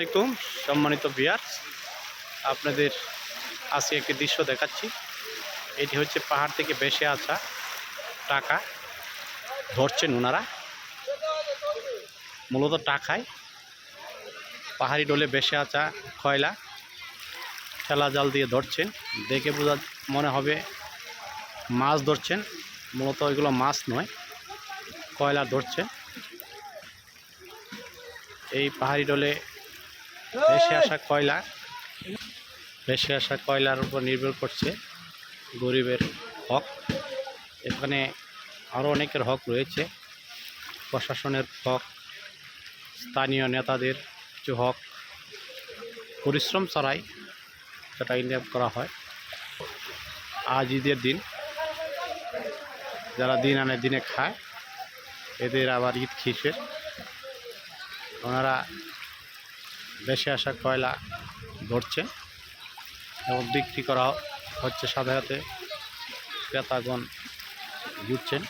আসসালামাইকুম সম্মানিত বিয়ার আপনাদের আজকে একটি দৃশ্য দেখাচ্ছি। এটি হচ্ছে পাহাড় থেকে বেসে আসা টাকা। ধরছেন ওনারা মূলত টাকায় পাহাড়ি ডোলে বেসে আসা কয়লা ঠেলা জাল দিয়ে ধরছেন। দেখে বোঝা মনে হবে মাছ ধরছেন। মূলত এগুলো মাছ নয় কয়লা ধরছেন। এই পাহাড়ি ডোলে ভেসে আসা কয়লা? ভেসে আসা কয়লার উপর নির্ভর করছে গরিবের হক। এখানে আরও অনেকের হক রয়েছে। প্রশাসনের হক স্থানীয় নেতাদের কিছু হক। পরিশ্রম ছাড়াই সেটা ইনকাম করা হয়। আজ ঈদের দিন। যারা দিন আনে দিনে খায় এদের আবার ঈদ খিসের। ওনারা দেশে আসা কয়লা ধরছে এবং বিক্রি করা হচ্ছে সাথে সাথে ক্রেতাগণ ঘুরছেন